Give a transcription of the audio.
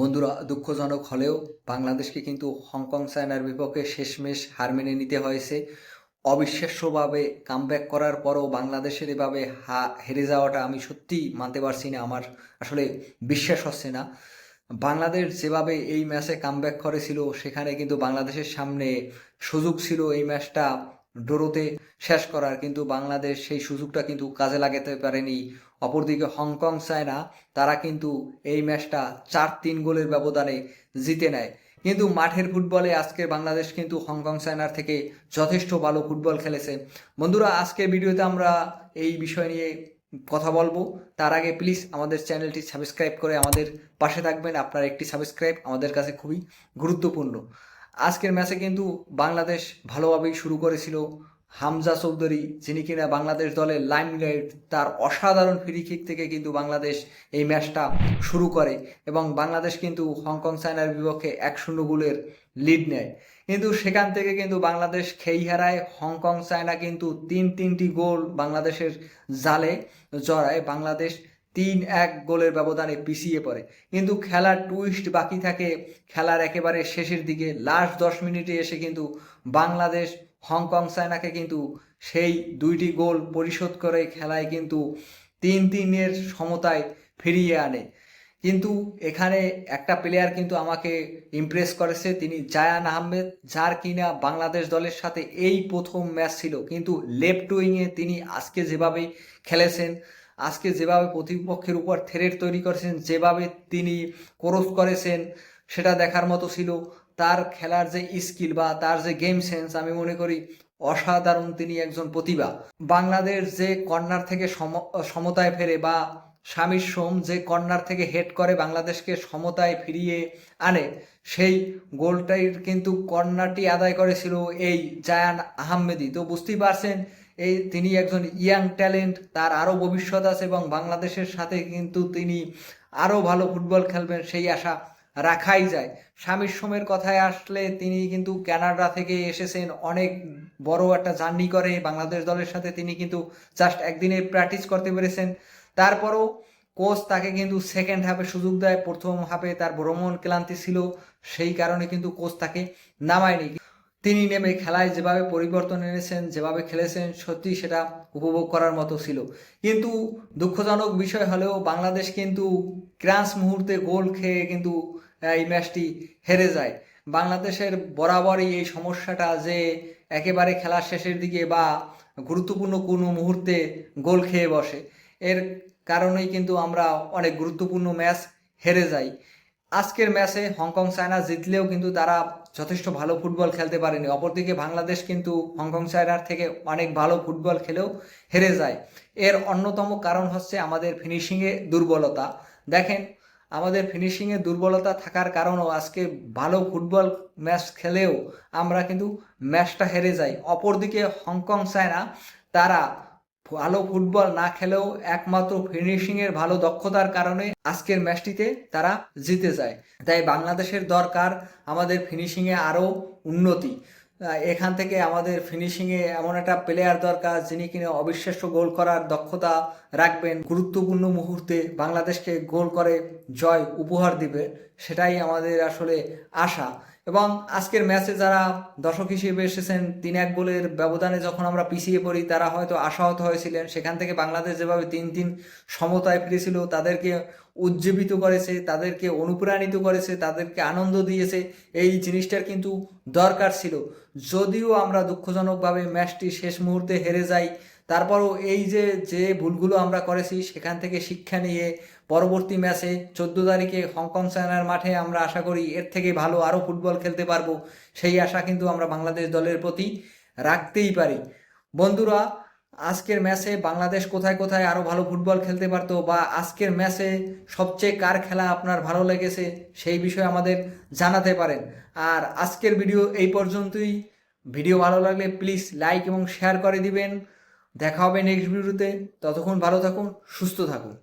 বন্ধুরা, দুঃখজনক হলেও বাংলাদেশকে কিন্তু হংকং চায়নার বিপক্ষে শেষমেশ হার মেনে নিতে হয়েছে। অবিশ্বাস্যভাবে কামব্যাক করার পরও বাংলাদেশের এভাবে হা, হেরে যাওয়াটা আমি সত্যিই মানতে পারছি না, আমার আসলে বিশ্বাস হচ্ছে না। বাংলাদেশ যেভাবে এই ম্যাচে কামব্যাক করেছিল, সেখানে কিন্তু বাংলাদেশের সামনে সুযোগ ছিল এই ম্যাচটা ড্রোতে শেষ করার, কিন্তু বাংলাদেশ সেই সুযোগটা কিন্তু কাজে লাগাতে পারেনি অপরদিকে হংকং চায়না তারা কিন্তু এই ম্যাচটা চার তিন গোলের ব্যবধানে জিতে নেয়। কিন্তু মাঠের ফুটবলে আজকে বাংলাদেশ কিন্তু হংকং চায়নার থেকে যথেষ্ট ভালো ফুটবল খেলেছে। বন্ধুরা, আজকের ভিডিওতে আমরা এই বিষয় নিয়ে কথা বলব। তার আগে প্লিজ আমাদের চ্যানেলটি সাবস্ক্রাইব করে আমাদের পাশে থাকবেন। আপনার একটি সাবস্ক্রাইব আমাদের কাছে খুবই গুরুত্বপূর্ণ। আজকের ম্যাচে কিন্তু বাংলাদেশ ভালোভাবেই শুরু করেছিল হামজা চৌধুরী, যিনি কিনা বাংলাদেশ দলের লাইমলাইট তার অসাধারণ ফ্রি কিক থেকে কিন্তু বাংলাদেশ এই ম্যাচটা শুরু করে এবং বাংলাদেশ কিন্তু হংকং চায়নার বিপক্ষে এক শূন্য গোলের লিড নেয়। কিন্তু সেখান থেকে কিন্তু বাংলাদেশ খেই হারায়। হংকং চায়না কিন্তু তিন তিনটি গোল বাংলাদেশের জালে জড়ায়। বাংলাদেশ তিন এক গোলের ব্যবধানে পিছিয়ে পড়ে। কিন্তু খেলার টুইস্ট বাকি থাকে। খেলার একেবারে শেষের দিকে লাস্ট দশ মিনিটে এসে কিন্তু বাংলাদেশ হংকং চায়নাকে কিন্তু সেই দুইটি গোল পরিশোধ করে খেলায় কিন্তু তিন তিনের সমতায় ফিরিয়ে আনে। কিন্তু এখানে একটা প্লেয়ার কিন্তু আমাকে ইমপ্রেস করেছে, তিনি জায়ান আহমেদ, যার কিনা বাংলাদেশ দলের সাথে এই প্রথম ম্যাচ ছিল। কিন্তু লেফট উইংয়ে তিনি আজকে যেভাবে খেলেছেন, আজকে যেভাবে প্রতিপক্ষের উপর থ্রেট তৈরি করেছেন, যেভাবে তিনি ক্রস করেছেন, সেটা দেখার মতো ছিল। তার খেলার যে স্কিল বা তার যে গেম সেন্স আমি মনে করি অসাধারণ তিনি একজন প্রতিভা। বাংলাদেশ যে কর্নার থেকে সম- সমতায় ফেরে বা স্বামীর সোম যে কর্নার থেকে হেড করে বাংলাদেশকে সমতায় ফিরিয়ে আনে, সেই গোলটাই কিন্তু কর্নারটি আদায় করেছিল এই জায়ান আহমেদি তো বুঝতেই পারছেন, এই তিনি একজন ইয়াং ট্যালেন্ট তার আরও ভবিষ্যৎ আছে এবং বাংলাদেশের সাথে কিন্তু তিনি আরও ভালো ফুটবল খেলবেন সেই আশা রাখাই যায়। স্বামীর সোমের কথায় আসলে তিনি কিন্তু কানাডা থেকে এসেছেন। অনেক বড় একটা জার্নি করে বাংলাদেশ দলের সাথে। তিনি কিন্তু জাস্ট একদিনে প্র্যাকটিস করতে পেরেছেন। তারপরও কোচ তাকে কিন্তু সেকেন্ড হাফে সুযোগ দেয়। প্রথম হাফে তার ভ্রমণ ক্লান্তি ছিল। সেই কারণে কিন্তু কোচ তাকে নামায়নি। তিনি নেমে খেলায় যেভাবে পরিবর্তন এনেছেন, যেভাবে খেলেছেন সত্যি সেটা উপভোগ করার মতো ছিল। কিন্তু দুঃখজনক বিষয় হলেও বাংলাদেশ কিন্তু ক্রাঞ্চ মুহূর্তে গোল খেয়ে কিন্তু এই ম্যাচটি হেরে যায়। বাংলাদেশের বরাবরই এই সমস্যাটা যে একেবারে খেলার শেষের দিকে বা গুরুত্বপূর্ণ কোনো মুহূর্তে গোল খেয়ে বসে, এর কারণেই কিন্তু আমরা অনেক গুরুত্বপূর্ণ ম্যাচ হেরে যাই। আজকের ম্যাচে হংকং চায়না জিতলেও কিন্তু তারা যথেষ্ট ভালো ফুটবল খেলতে পারেনি। অপরদিকে বাংলাদেশ কিন্তু হংকং চায়নার থেকে অনেক ভালো ফুটবল খেলেও হেরে যায়। এর অন্যতম কারণ হচ্ছে আমাদের ফিনিশিংয়ে দুর্বলতা। দেখেন আমাদের ফিনিশিংয়ে দুর্বলতা থাকার কারণও আজকে ভালো ফুটবল ম্যাচ খেলেও আমরা কিন্তু ম্যাচটা হেরে যাই। অপরদিকে হংকং চায়না, তারা ভালো ফুটবল না খেলেও একমাত্র ফিনিশিংয়ের ভালো দক্ষতার কারণে আজকের ম্যাচটিতে তারা জিতে যায়। তাই বাংলাদেশের দরকার আমাদের ফিনিশিংয়ে আরও উন্নতি। এখান থেকে আমাদের ফিনিশিংয়ে এমন একটা প্লেয়ার দরকার যিনি কিনা অবিশ্বাস্য গোল করার দক্ষতা রাখবেন। গুরুত্বপূর্ণ মুহূর্তে বাংলাদেশকে গোল করে জয় উপহার দিবে, সেটাই আমাদের আসলে আশা। এবং আজকের ম্যাচে যারা দর্শক হিসেবে এসেছেন, তিন এক গোলের ব্যবধানে যখন আমরা পিছিয়ে পড়ি, তারা হয়তো আশাহত হয়েছিলেন। সেখান থেকে বাংলাদেশ যেভাবে তিন তিন সমতায় ফিরেছিল, তাদেরকে উজ্জীবিত করেছে, তাদেরকে অনুপ্রাণিত করেছে, তাদেরকে আনন্দ দিয়েছে, এই জিনিসটার কিন্তু দরকার ছিল। যদিও আমরা দুঃখজনকভাবে ম্যাচটি শেষ মুহূর্তে হেরে যাই, তারপরও এই যে যে ভুলগুলো আমরা করেছি, সেখান থেকে শিক্ষা নিয়ে পরবর্তী ম্যাচে চোদ্দ তারিখে হংকং চায়নার মাঠে আমরা আশা করি এর থেকে ভালো আরও ফুটবল খেলতে পারব, সেই আশা কিন্তু আমরা বাংলাদেশ দলের প্রতি রাখতেই পারি। বন্ধুরা আজকের ম্যাচে বাংলাদেশ কোথায় কোথায় আরও ভালো ফুটবল খেলতে পারতো বা আজকের ম্যাচে সবচেয়ে কার খেলা আপনার ভালো লেগেছে সেই বিষয়ে আমাদের জানাতে পারেন। আর আজকের ভিডিও এই পর্যন্তই। ভিডিও ভালো লাগলে প্লিজ লাইক এবং শেয়ার করে দিবেন। দেখা হবে নেক্সট ভিডিওতে। ততক্ষণ ভালো থাকুন, সুস্থ থাকুন।